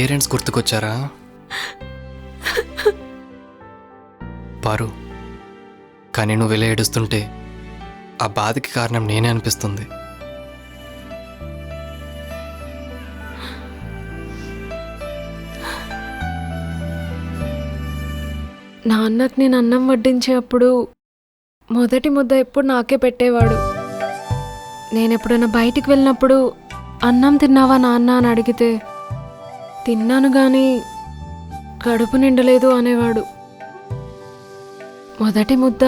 Parents గుర్తుకొచ్చారా? పారు కానీ నువ్వు ఇలా ఏడుస్తుంటే ఆ బాధకి కారణం నేనే అనిపిస్తుంది. నాన్నకు నేను అన్నం వడ్డించేటప్పుడు మొదటి ముద్ద ఎప్పుడు నాకే పెట్టేవాడు. నేను ఎప్పుడైనా బయటికి వెళ్ళినప్పుడు అన్నం తిన్నావా నాన్న అని అడిగితే తిన్నాను కానీ కడుపు నిండలేదు అనేవాడు. మొదటి ముద్ద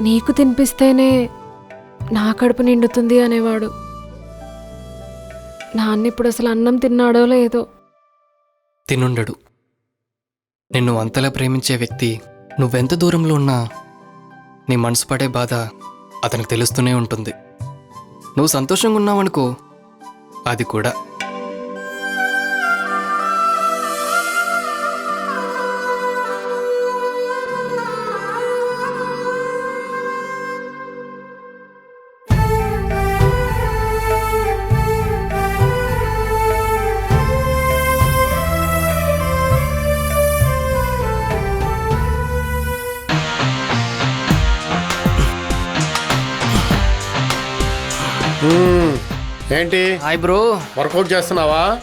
నీకు తినిపిస్తేనే నా కడుపు నిండుతుంది అనేవాడు. నాన్న ఇప్పుడు అసలు అన్నం తిన్నాడో లేదో. తినుండడు. నిన్ను అంతలా ప్రేమించే వ్యక్తి నువ్వెంత దూరంలో ఉన్నా నీ మనసు పడే బాధ అతనికి తెలుస్తూనే ఉంటుంది. నువ్వు సంతోషంగా ఉన్నావనుకో అది కూడా. Hi bro. వర్కౌట్ చేస్తున్నావా?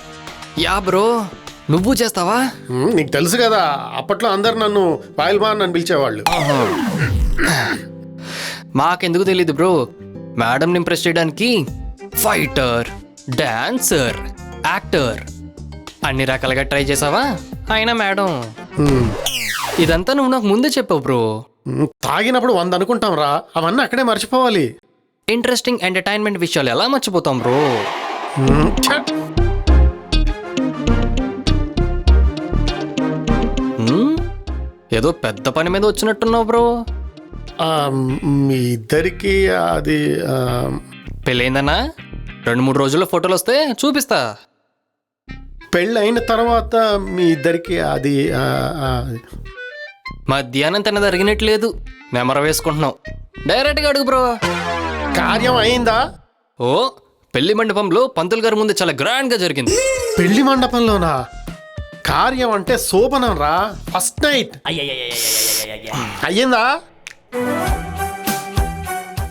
Yeah bro. నువ్వు చేస్తావా? మ్మ్, నీకు తెలుసు కదా అప్పట్లో అందరు నన్ను పాయల్మాన్ అని పిలిచేవాళ్ళు. మాకెందుకు తెలియదు బ్రో. మేడంని ఇంప్రెస్ చేయడానికి ఫైటర్ డాన్సర్ యాక్టర్ అన్ని రకాలుగా ట్రై చేసావా? అయినా మేడం. మ్మ్. ఇదంతా నువ్వు నాకు ముందే చెప్పావు బ్రో. మ్మ్, తాగినప్పుడు వంద అనుకుంటాం రా అవన్నీ అక్కడే మర్చిపోవాలి. ఇంట్రెస్టింగ్ ఎంటర్టైన్మెంట్ విషయాలు ఎలా మర్చిపోతాం బ్రో? ఏదో పెద్ద పని మీద వచ్చినట్టున్నావు బ్రో. మీ ఇద్దరికి అది పెళ్ళైందన్నా? రెండు మూడు రోజుల్లో ఫోటోలు వస్తే చూపిస్తా. పెళ్ళి అయిన తర్వాత మీ ఇద్దరికి అది మధ్యాహ్నం తిన్నది అరిగినట్లేదు. నెమర వేసుకుంటున్నావు డైరెక్ట్గా అడుగు బ్రో. కార్యం అయిందా? ఓ పెళ్ళి మండపంలో పంతులు గారి ముందు చాలా గ్రాండ్గా జరిగింది పెళ్ళి మండపంలోనా కార్యం అంటే శోభనం రా ఫస్ట్ నైట్ అయ్యిందా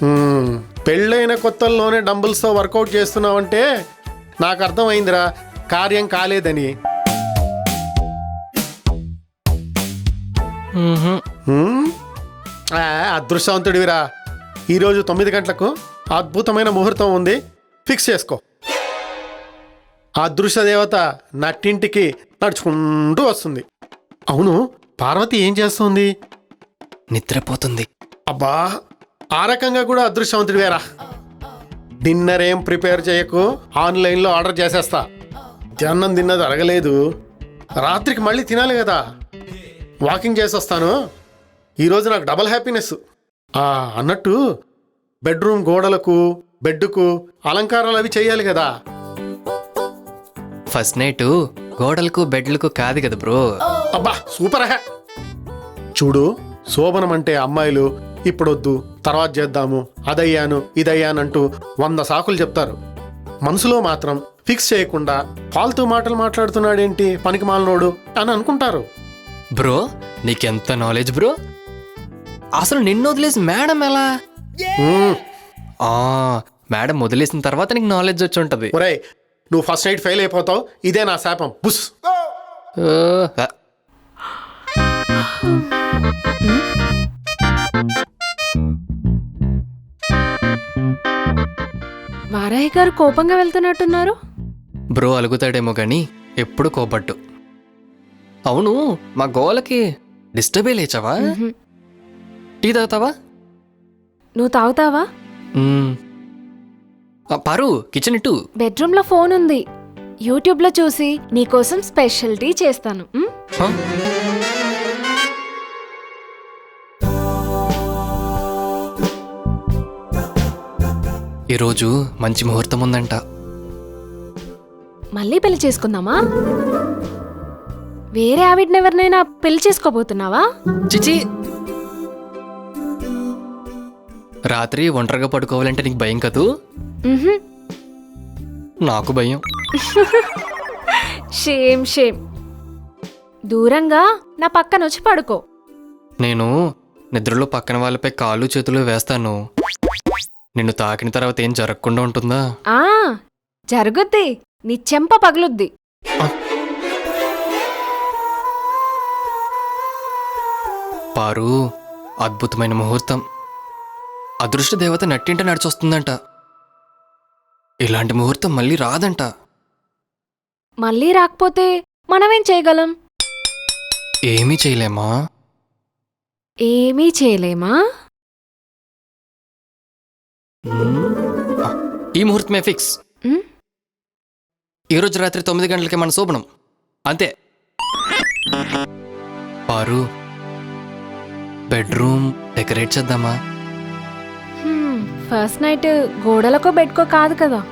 మ్మ్. పెళ్ళైన కొత్తల్లోనే డంబుల్స్తో వర్కౌట్ చేస్తున్నావంటే నాకు అర్థమైందిరా కార్యం కాలేదని మ్మ్హ్మ్. మ్మ్? ఆ, అదృష్టవంతుడివిరా ఈరోజు తొమ్మిది గంటలకు అద్భుతమైన ముహూర్తం ఉంది ఫిక్స్ చేసుకో. ఆ అదృశ్య దేవత నట్టింటికి నడుచుకుంటూ వస్తుంది. అవును పార్వతి ఏం చేస్తుంది? నిద్రపోతుంది. అబ్బా ఆ రకంగా కూడా అదృష్టవంతుడివేరా డిన్నర్ ఏం ప్రిపేర్ చేయకు ఆన్లైన్లో ఆర్డర్ చేసేస్తా. జన్నం తిన్నది అరగలేదు రాత్రికి మళ్ళీ తినాలి కదా. వాకింగ్ చేసి వస్తాను. ఈరోజు నాకు డబల్ హ్యాపీనెస్. ఆ, అన్నట్టు బెడ్రూమ్ గోడలకు బెడ్కు అలంకారాలు అవి చేయాలి కదా. ఫస్ట్ నైట్ గోడలకు బెడ్లకు కాదు కదా బ్రో. అబ్బా సూపర్ చూడు శోభనం అంటే అమ్మాయిలు ఇప్పుడొద్దు తర్వాత చేద్దాము అదయ్యాను ఇదయ్యానంటూ వంద సాకులు చెప్తారు. మనసులో మాత్రం ఫిక్స్ చేయకుండా ఫాల్తూ మాటలు మాట్లాడుతున్నాడేంటి పనికి మాలనోడు అని అనుకుంటారు. బ్రో నీకెంత నాలెడ్జ్ బ్రో? అసలు నిన్ను వదిలేసి మేడం ఎలా. ఆ మేడం వదిలేసిన తర్వాత నీకు నాలెడ్జ్ వచ్చి ఉంటది. ఒరేయ్ నువ్వు ఫస్ట్ నైట్ ఫెయిల్ అయిపోతావు ఇదే నా శాపం. బుస్. వారాహి గారు కోపంగా వెళ్తున్నట్టున్నారు? బ్రో అలుగుతాడేమో గాని ఎప్పుడు కోపట్టు అవును మా గోలకి డిస్టర్బే లేచావా. టీ తాగుతావా? నువ్వు తాగుతావా? మ్మ్. ఆ, పారు కిచెన్ ఇటు. బెడ్రూమ్లో ఫోన్ ఉంది. యూట్యూబ్లో చూసి నీకోసం స్పెషల్ టీ చేస్తాను? హ? ఈరోజు మంచి ముహూర్తం ఉందంట. మళ్ళీ పెళ్ళి చేసుకుందామా? వేరే ఆవిడని ఎవరినైనా పెళ్ళి చేసుకోబోతున్నావా? చిచి రాత్రి ఒంటరిగా పడుకోవాలంటే నీకు భయం కదూ. నాకు భయం. Shame shame. దూరంగా నా పక్కన వచ్చి పడుకో. నేను నిద్రలో పక్కన వాళ్ళపై కాళ్ళు చేతులు వేస్తాను. నిన్ను తాకిన తర్వాత ఏం జరగకుండా ఉంటుందా? ఆ జరుగుద్ది. నీ చెంప పగులుద్ది. పారు అద్భుతమైన ముహూర్తం. అదృష్ట దేవత నట్టింట నడిచొస్తుందంట. ఇలాంటి ముహూర్తం మళ్ళీ రాదంట. మళ్ళీ రాకపోతే మనమేం చేయగలం? ఏమీ చేయలేమా? ఏమీ చేయలేమా? ఈ ముహూర్తమే ఫిక్స్. ఉమ్, ఈరోజు రాత్రి తొమ్మిది గంటలకి మన శోభనం. అంతే. పారు బెడ్రూమ్ డెకరేట్ చేద్దామా? ఫస్ట్ నైట్ గోడలకో బెడ్కో కాదు కదా.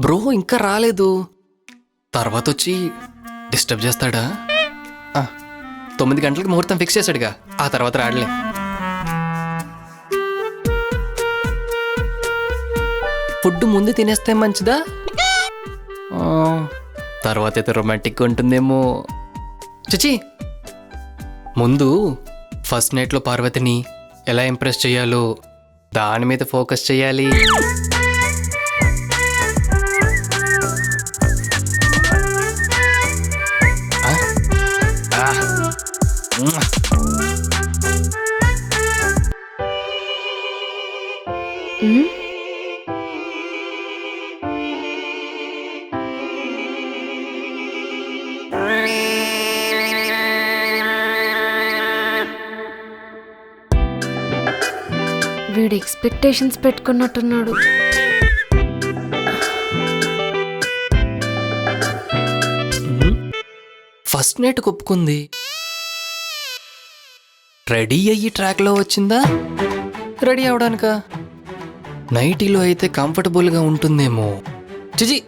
బ్రో ఇంకా రాలేదు. తర్వాత వచ్చి డిస్టర్బ్ చేస్తాడా? తొమ్మిది గంటలకు ముహూర్తం ఫిక్స్ చేశాడుగా. ఆ తర్వాత రాడలే. ఫుడ్ ముందు తినేస్తే మంచిదా? తర్వాత అయితే రొమాంటిక్గా ఉంటుందేమో. చిచి ముందు ఫస్ట్ నైట్లో పార్వతిని ఎలా ఇంప్రెస్ చేయాలో దాని మీద ఫోకస్ చేయాలి. వీడు ఎక్స్పెక్టేషన్స్ పెట్టుకున్నట్టున్నాడు. ఫస్ట్ నైట్ ఒప్పుకుంది రెడీ అయ్యి ట్రాక్లో వచ్చిందా? రెడీ అవడానికా? నైటీలో అయితే కంఫర్టబుల్గా ఉంటుందేమో. చిజి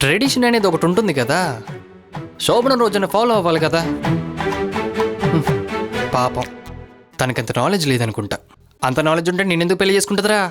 ట్రెడిషన్ అనేది ఒకటి ఉంటుంది కదా. శోభన రోజున ఫాలో అవ్వాలి కదా. పాపం. తనకంత నాలెడ్జ్ లేదనుకుంటా. అంత నాలెడ్జ్ ఉంటే నేనెందుకు పెళ్ళి చేసుకుంటుందిరా?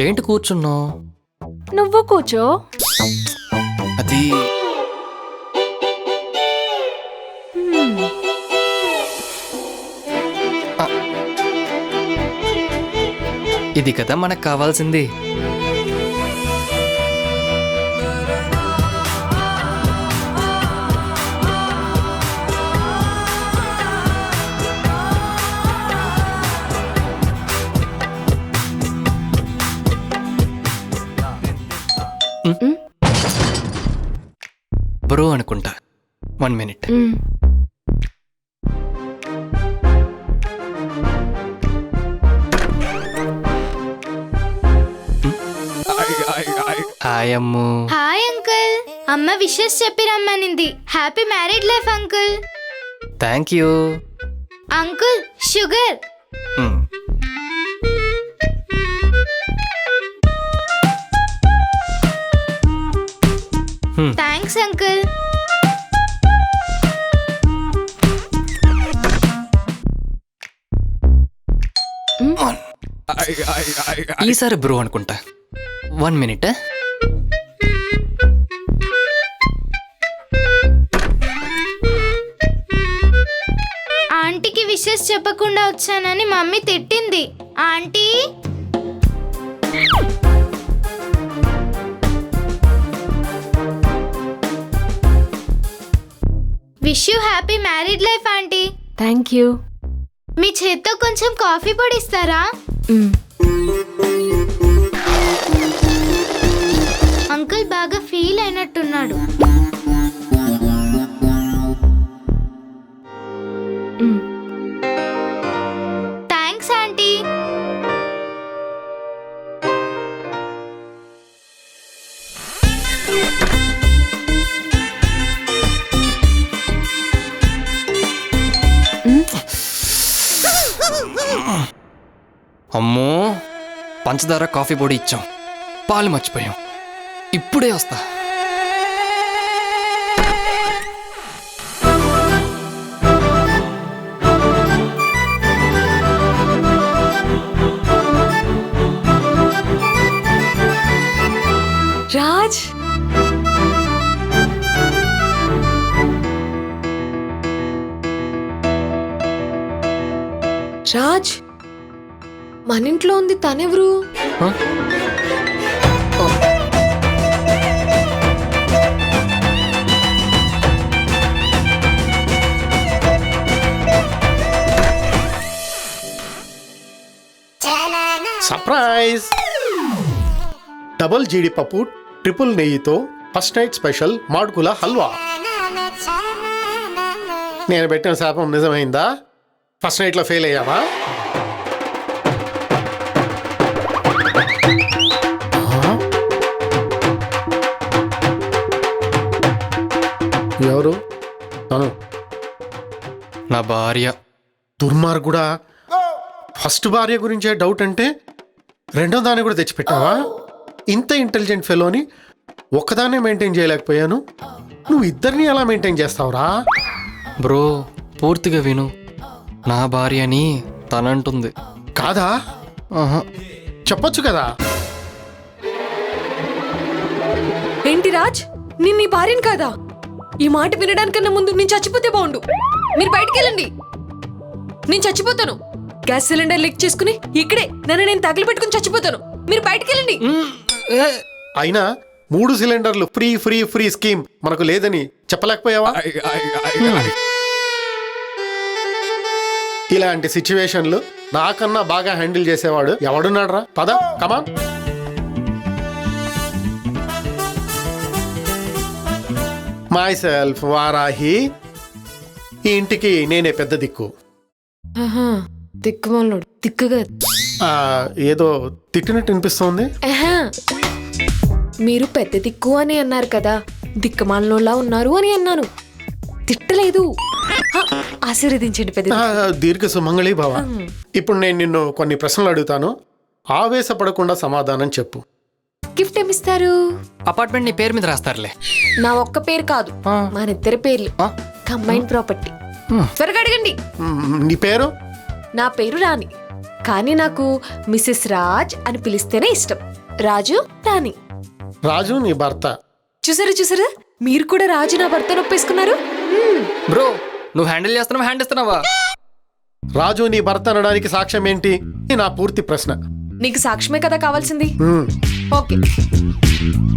ఏంటి కూర్చున్నావు? నువ్వు కూర్చో. అది ఇది కదా మనకు కావాల్సింది. బ్రో అనుకుంటా. One minute. Hi Ammu. Hi uncle అమ్మ విషెస్ చెప్పి రమ్మనింది happy married life uncle thank you uncle sugar uncle. ఈసారి బ్రో అనుకుంటా. One minute. ఆంటీకి విషెస్ చెప్పకుండా వచ్చానని మమ్మీ తిట్టింది. Aunty? Wish you happy married life aunty. Thank you. మీ చేత్తో కొంచెం కాఫీ పొడి ఇస్తారా అంకుల్ బాగా ఫీల్ అయినట్టున్నాడు. అమ్మో పంచదార కాఫీ పొడి ఇచ్చాం. పాలు మర్చిపోయాం. ఇప్పుడే వస్తా. మన ఇంట్లో ఉంది తనెవరు? హ? సర్ప్రైజ్. డబుల్ జీడిపప్పు ట్రిపుల్ నెయ్యితో ఫస్ట్ నైట్ స్పెషల్ మాడుకుల హల్వా. నేను పెట్టిన శాపం నిజమైందా? ఫస్ట్ నైట్లో ఫెయిల్ అయ్యావా? ఎవరు? తను. నా భార్య. దుర్మార్గుడా? ఫస్ట్ భార్య గురించే డౌట్ అంటే రెండో దాన్ని కూడా తెచ్చిపెట్టావా? ఇంత ఇంటెలిజెంట్ ఫెలోని ఒక్కదాన్నే మెయింటైన్ చేయలేకపోయాను. నువ్వు ఇద్దరిని ఎలా మెయింటైన్ చేస్తావురా? బ్రో పూర్తిగా విను. నా భార్య అని తనంటుంది. కాదా? ఆహా. చెప్పొచ్చు కదా? ఏంటి రాజ్? నిన్న నీ భార్యను కాదా? ఈ మాట వినడానికన్నా ముందు నేను చచ్చిపోతే బాగుండు. మీరు బయటికి వెళ్ళండి నేను చచ్చిపోతాను. గ్యాస్ సిలిండర్ లీక్ చేసుకుని ఇక్కడే నన్ను నేను తగిలి పెట్టుకుని చచ్చిపోతాను. మీరు బయటికి వెళ్ళండి అయినా మూడు సిలిండర్లు ఫ్రీ ఫ్రీ ఫ్రీ స్కీమ్ మనకు లేదని చెప్పలేకపోయావా? ఇలాంటి సిచ్యువేషన్లు నాకన్నా బాగా హ్యాండిల్ చేసేవాడు ఎవడున్నాడ్రా? పద కమాన్. My self Varahi. ఈ ఇంటికి నేనే పెద్ద దిక్కు. ఆహా, దిక్కుమాలోడు దిక్కుగా. ఆ, ఏదో తిట్టినట్టు అనిపిస్తోంది ఆహా. మీరు పెద్ద దిక్కు అని అన్నారు కదా దిక్కుమాలనోళ్ళ ఉన్నారు అని అన్నాను. తిట్టలేదు. ఆశీర్వదించండి పెద్ద ఆ, దీర్ఘ సుమంగళి భవ. ఇప్పుడు నేను నిన్ను కొన్ని ప్రశ్నలు అడుగుతాను. ఆవేశపడకుండా సమాధానం చెప్పు. గిఫ్ట్ ఏమిస్తారు అపార్ట్మెంట్ నీ పేరు మీద రాస్తారులే. నా ఒక్క పేరు కాదు ఆ. మన ఇద్దరి పేర్లు. ఆ? కంబైన్ ప్రాపర్టీ త్వరగా అడగండి. మ్, నీ పేరు? నా పేరు రాణి. కానీ నాకు మిసెస్ రాజ్ అని పిలిస్తేనే ఇష్టం. రాజు రాణి. రాజు నీ భర్త. చూసారా చూసారా? మీరు కూడా రాజు నా భర్త నొప్పేసుకున్నారు మ్మ్. బ్రో నువ్వు హ్యాండిల్ చేస్తున్నావా హ్యాండ్ ఇస్తున్నావా? రాజు నీ భర్త అనడానికి సాక్ష్యం ఏంటి? ఇది నా పూర్తి ప్రశ్న. నీకు సాక్ష్యమే కదా కావాల్సింది? మ్, pocket.